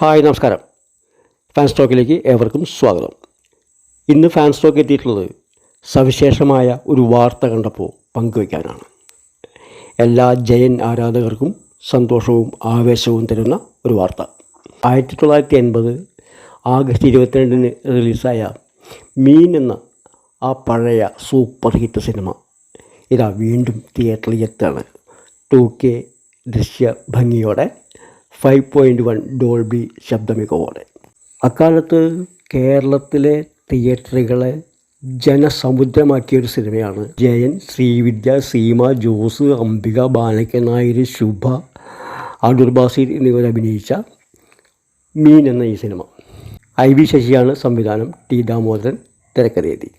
Hi നമസ്കാരം. Fan സ്റ്റോക്കിലേക്ക് ഏവർക്കും സ്വാഗതം. ഇന്ന് ഫാൻ സ്റ്റോക്ക് എത്തിയിട്ടുള്ളത് സവിശേഷമായ ഒരു വാർത്ത കണ്ടപ്പോൾ പങ്കുവയ്ക്കാനാണ്. എല്ലാ ജയൻ ആരാധകർക്കും സന്തോഷവും ആവേശവും തരുന്ന ഒരു വാർത്ത. ആയിരത്തി തൊള്ളായിരത്തി എൺപത് ആഗസ്റ്റ് ഇരുപത്തിരണ്ടിന് റിലീസായ മീൻ എന്ന ആ പഴയ സൂപ്പർ ഹിറ്റ് സിനിമ ഇതാ വീണ്ടും തിയേറ്ററിൽ എത്താണ് ടു കെ ദൃശ്യ ഭംഗിയോടെ ഫൈവ് പോയിന്റ് വൺ ഡോൾബി ശബ്ദമികവോടെ. അക്കാലത്ത് കേരളത്തിലെ തിയേറ്ററുകളെ ജനസമുദ്രമാക്കിയ ഒരു സിനിമയാണ് ജയൻ ശ്രീവിദ്യ സീമ ജോസ് അംബിക ബാലക്കൻ നായർ ശുഭ അടൂർ ബാസിർ എന്നിവർ അഭിനയിച്ച മീൻ എന്ന ഈ സിനിമ. ഐ വി ശശിയാണ് സംവിധാനം. ടി ദാമോദരൻ തിരക്കഥയെത്തി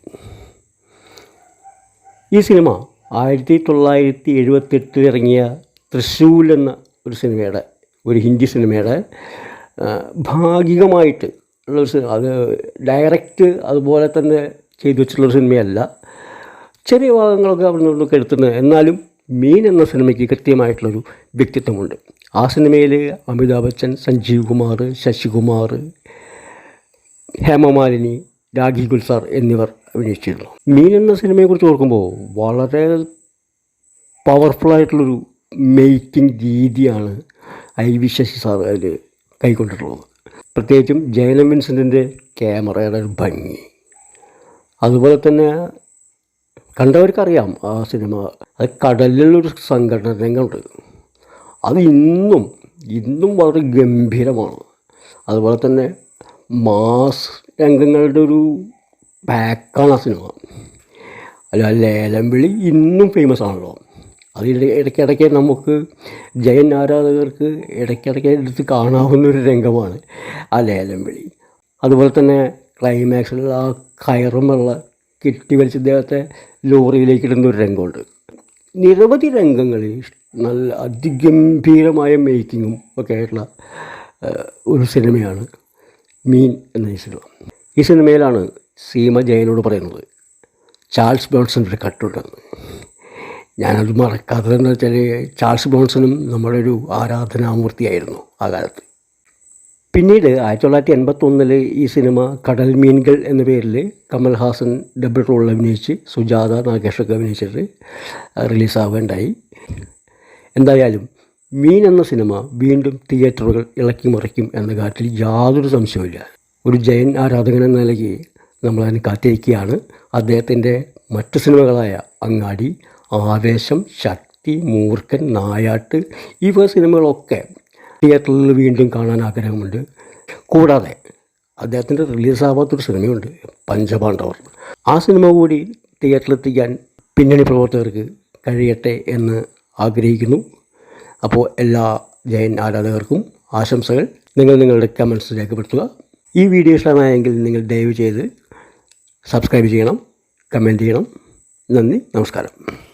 ഈ സിനിമ ആയിരത്തി തൊള്ളായിരത്തി എഴുപത്തെട്ടിൽ ഇറങ്ങിയ തൃശ്ശൂൽ എന്ന ഒരു സിനിമയുടെ ഒരു ഹിന്ദി സിനിമയുടെ ഭാഗികമായിട്ട് ഉള്ള ഒരു സിനിമ. അത് ഡയറക്റ്റ് അതുപോലെ തന്നെ ചെയ്തു വെച്ചിട്ടുള്ള ഒരു സിനിമയല്ല. ചെറിയ ഭാഗങ്ങളൊക്കെ അവിടെ നിന്നൊക്കെ എടുത്തിട്ടുണ്ട്. എന്നാലും മീൻ എന്ന സിനിമയ്ക്ക് കൃത്യമായിട്ടുള്ളൊരു വ്യക്തിത്വമുണ്ട്. ആ സിനിമയിൽ അമിതാഭ് ബച്ചൻ സഞ്ജീവ് കുമാർ ശശികുമാർ ഹേമമാലിനി രാഖി ഗുൽസാർ എന്നിവർ അഭിനയിച്ചിരുന്നു. മീൻ എന്ന സിനിമയെക്കുറിച്ച് ഓർക്കുമ്പോൾ വളരെ പവർഫുള്ളായിട്ടുള്ളൊരു മേക്കിംഗ് രീതിയാണ് ഐ വിശ്വസി സാർ അതിൽ കൈക്കൊണ്ടിട്ടുള്ളത്. പ്രത്യേകിച്ചും ജയനം വിൻസെന്റിന്റെ ക്യാമറയുടെ ഒരു ഭംഗി. അതുപോലെ തന്നെ കണ്ടവർക്കറിയാം ആ സിനിമ. അത് കടലിലൊരു സംഘടന രംഗമുണ്ട് അത് ഇന്നും ഇന്നും വളരെ ഗംഭീരമാണ്. അതുപോലെ തന്നെ മാസ് രംഗങ്ങളുടെ ഒരു പാക്കാണ് ആ സിനിമ. അല്ല ലേലം വിളി ഇന്നും ഫേമസ് ആണല്ലോ. അത് ഇട- ഇടയ്ക്കിടയ്ക്ക് നമുക്ക് ജയൻ ആരാധകർക്ക് ഇടയ്ക്കിടയ്ക്ക് എടുത്ത് കാണാവുന്ന ഒരു രംഗമാണ് ആ ലേലം വിളി. അതുപോലെ തന്നെ ക്ലൈമാക്സിലുള്ള ആ കയറുമുള്ള കിട്ടി വലിച്ച് ഇദ്ദേഹത്തെ ലോറിയിലേക്ക് ഇടുന്ന ഒരു രംഗമുണ്ട്. നിരവധി രംഗങ്ങളിൽ നല്ല അതിഗംഭീരമായ മേക്കിങ്ങും ഒക്കെ ആയിട്ടുള്ള ഒരു സിനിമയാണ് മീൻ എന്ന സിനിമ. ഈ സിനിമയിലാണ് സീമ ജയനോട് പറയുന്നത് ചാൾസ് ബ്രോൺസന്റെ ഒരു കട്ടുണ്ടെന്ന്. ഞാനത് മറക്കാത്തതെന്ന് വെച്ചാൽ ചാൾസ് ബ്രോൺസണും നമ്മുടെ ഒരു ആരാധനാമൂർത്തിയായിരുന്നു ആ കാലത്ത്. പിന്നീട് ആയിരത്തി തൊള്ളായിരത്തി എൺപത്തൊന്നിൽ ഈ സിനിമ കടൽ മീൻകൾ എന്ന പേരിൽ കമൽഹാസൻ ഡബിൾ റോൾ അഭിനയിച്ച് സുജാത നാഗേഷൊക്കെ അഭിനയിച്ചിട്ട് റിലീസാവുകയുണ്ടായി. എന്തായാലും മീൻ എന്ന സിനിമ വീണ്ടും തിയേറ്ററുകൾ ഇളക്കി മറിക്കും എന്ന കാര്യത്തിൽ യാതൊരു സംശയവുമില്ല. ഒരു ജയൻ ആരാധകൻ എന്ന നിലയ്ക്ക് നമ്മളതിന് കാത്തിരിക്കുകയാണ്. അദ്ദേഹത്തിന്റെ മറ്റ് സിനിമകളായ അങ്ങാടി ആവേശം ശക്തി മൂർഖൻ നായാട്ട് വക സിനിമകളൊക്കെ തിയേറ്ററിൽ വീണ്ടും കാണാൻ ആഗ്രഹമുണ്ട്. കൂടാതെ അദ്ദേഹത്തിന്റെ റിലീസാവാത്തൊരു സിനിമയുണ്ട് പഞ്ചപാണ്ഡവർ. ആ സിനിമ കൂടി തിയേറ്ററിലെത്തിക്കാൻ പിന്നണി പ്രവർത്തകർക്ക് കഴിയട്ടെ എന്ന് ആഗ്രഹിക്കുന്നു. അപ്പോൾ എല്ലാ ജയൻ ആരാധകർക്കും ആശംസകൾ. നിങ്ങൾ നിങ്ങളുടെ കമൻസ് രേഖപ്പെടുത്തുക. ഈ വീഡിയോ ഇഷ്ടമായെങ്കിൽ നിങ്ങൾ ദയവ് ചെയ്ത് സബ്സ്ക്രൈബ് ചെയ്യണം കമന്റ് ചെയ്യണം. നന്ദി നമസ്കാരം.